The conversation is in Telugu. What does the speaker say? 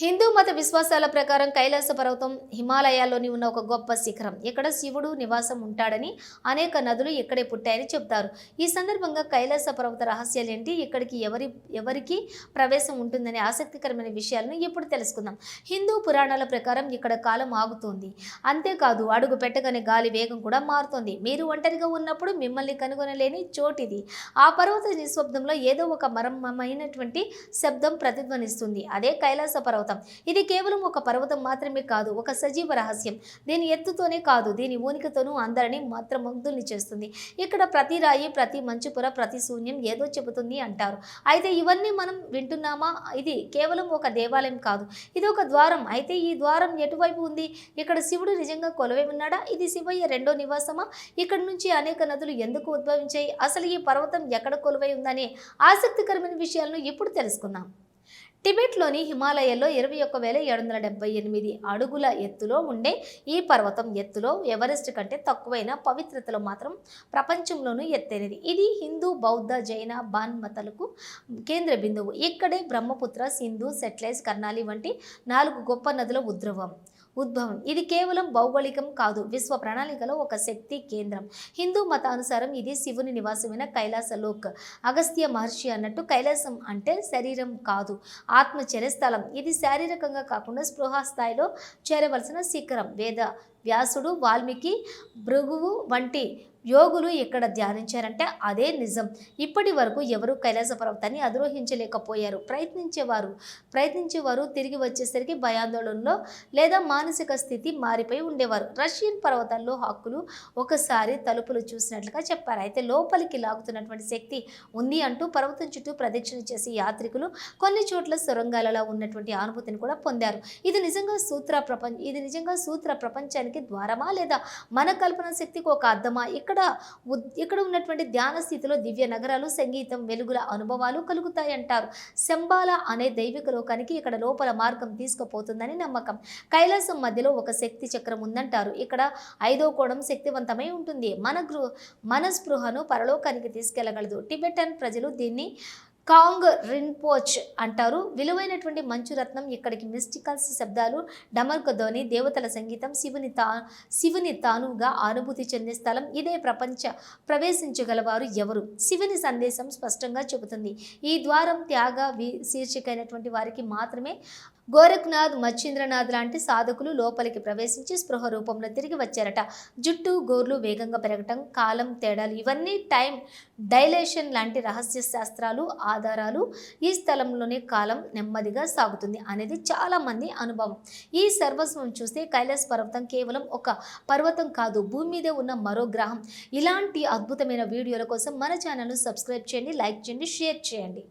హిందూ మత విశ్వాసాల ప్రకారం కైలాస పర్వతం హిమాలయాల్లోని ఉన్న ఒక గొప్ప శిఖరం. ఇక్కడ శివుడు నివాసం ఉంటాడని అనేక నదులు ఇక్కడే పుట్టాయని చెప్తారు. ఈ సందర్భంగా కైలాస పర్వత రహస్యాలేంటి? ఇక్కడికి ఎవరి ఎవరికి ప్రవేశం ఉంటుందనే ఆసక్తికరమైన విషయాలను ఇప్పుడు తెలుసుకుందాం. హిందూ పురాణాల ప్రకారం ఇక్కడ కాలం ఆగుతోంది. అంతేకాదు అడుగు పెట్టగానే గాలి వేగం కూడా మారుతోంది. మీరు ఒంటరిగా ఉన్నప్పుడు మిమ్మల్ని కనుగొనలేని చోటిది. ఆ పర్వత నిశ్శబ్దంలో ఏదో ఒక మర్మమైనటువంటి శబ్దం ప్రతిధ్వనిస్తుంది. అదే కైలాస పర్వతం. ఇది కేవలం ఒక పర్వతం మాత్రమే కాదు ఒక సజీవ రహస్యం. దీని ఎత్తుతోనే కాదు దీని ఊనికతోనూ అందరినీ మంత్రముగ్ధుల్ని చేస్తుంది. ఇక్కడ ప్రతి రాయి ప్రతి మంచుపుర ప్రతి శూన్యం ఏదో చెబుతుంది అంటారు. అయితే ఇవన్నీ మనం వింటున్నామా? ఇది కేవలం ఒక దేవాలయం కాదు ఇది ఒక ద్వారం. అయితే ఈ ద్వారం ఎటువైపు ఉంది? ఇక్కడ శివుడు నిజంగా కొలవై ఉన్నాడా? ఇది శివయ్య రెండో నివాసమా? ఇక్కడ నుంచి అనేక నదులు ఎందుకు ఉద్భవించాయి? అసలు ఈ పర్వతం ఎక్కడ కొలువై ఉందనే ఆసక్తికరమైన విషయాలను ఇప్పుడు తెలుసుకుందాం. టిబెట్లోని హిమాలయాల్లో ఇరవై ఒక్క వేల ఏడు వందల డెబ్బై ఎనిమిది అడుగుల ఎత్తులో ఉండే ఈ పర్వతం ఎత్తులో ఎవరెస్ట్ కంటే తక్కువైన పవిత్రతలో మాత్రం ప్రపంచంలోనూ ఎత్తైనది. ఇది హిందూ బౌద్ధ జైన బాన్ మతలకు కేంద్ర బిందువు. ఇక్కడే బ్రహ్మపుత్ర సింధు సెట్లైస్ కర్ణాలి వంటి నాలుగు గొప్ప నదుల ఉద్రవం. ఉద్భవం. ఇది కేవలం భౌగోళికం కాదు విశ్వ ప్రణాళికలో ఒక శక్తి కేంద్రం. హిందూ మతానుసారం ఇది శివుని నివాసమైన కైలాసలోక్. అగస్త్య మహర్షి అన్నట్టు కైలాసం అంటే శరీరం కాదు ఆత్మ చేరే స్థలం ఇది శారీరకంగా కాకుండా స్పృహ స్థాయిలో చేరవలసిన శిఖరం. వేద వ్యాసుడు వాల్మీకి భృగువు వంటి యోగులు ఇక్కడ ధ్యానించారంటే అదే నిజం. ఇప్పటి వరకు ఎవరు కైలాస పర్వతాన్ని అధిరోహించలేకపోయారు. ప్రయత్నించేవారు ప్రయత్నించేవారు తిరిగి వచ్చేసరికి భయాందోళనలో లేదా మా మానసిక స్థితి మారిపోయి ఉండేవారు. రష్యన్ పర్వతాల్లో హక్కులు ఒకసారి తలుపులు చూసినట్లుగా చెప్పారు. అయితే లోపలికి లాగుతున్నటువంటి శక్తి ఉంది అంటూ పర్వతం చుట్టూ ప్రదక్షిణ చేసే యాత్రికులు కొన్ని చోట్ల సొరంగాలలో ఉన్నటువంటి అనుభూతిని కూడా పొందారు. ఇది నిజంగా సూత్ర ప్రపంచ ఇది నిజంగా సూత్ర ప్రపంచానికి ద్వారమా లేదా? మన కల్పన శక్తికి ఒక అర్థమా? ఇక్కడ ఉద్- ఇక్కడ ఉన్నటువంటి ధ్యాన స్థితిలో దివ్య నగరాలు సంగీతం వెలుగుల అనుభవాలు కలుగుతాయంటారు శంబాల అనే దైవిక లోకానికి ఇక్కడ లోపల మార్గం తీసుకుపోతుందని నమ్మకం. కైలాస మధ్యలో ఒక శక్తి చక్రం ఉందంటారు. ఇక్కడ ఐదో కోణం శక్తివంతమై ఉంటుంది. మన గృహ మన స్పృహను పరలోకానికి తీసుకెళ్ళగలదు. టిబెటన్ ప్రజలు దీన్ని కాంగ్ రిన్పోచ్ అంటారు. విలువైనటువంటి మంచు రత్నం ఇక్కడికి మిస్టికల్స్ శబ్దాలు డమర్క ధ్వని దేవతల సంగీతం శివుని తా శివుని తానుగా అనుభూతి చెందే స్థలం. ఇదే ప్రపంచ ప్రవేశించగలవారు ఎవరు? శివుని సందేశం స్పష్టంగా చెబుతుంది. ఈ ద్వారం త్యాగ వి శీర్షికైనటువంటి వారికి మాత్రమే గోరఖ్నాథ్ మచ్చింద్రనాథ్ లాంటి సాధకులు లోపలికి ప్రవేశించి స్పృహ రూపంలో తిరిగి వచ్చారట. జుట్టు గోర్లు వేగంగా పెరగటం కాలం తేడాలు ఇవన్నీ టైం డైలేషన్ లాంటి రహస్య శాస్త్రాలు ఆధారాలు ఈ స్థలంలోనే కాలం నెమ్మదిగా సాగుతుంది అనేది చాలామంది అనుభవం. ఈ సర్వస్వం చూస్తే కైలాస్ పర్వతం కేవలం ఒక పర్వతం కాదు భూమి మీదే ఉన్న మరో గ్రహం. ఇలాంటి అద్భుతమైన వీడియోల కోసం మన ఛానల్ను సబ్స్క్రైబ్ చేయండి లైక్ చేయండి షేర్ చేయండి.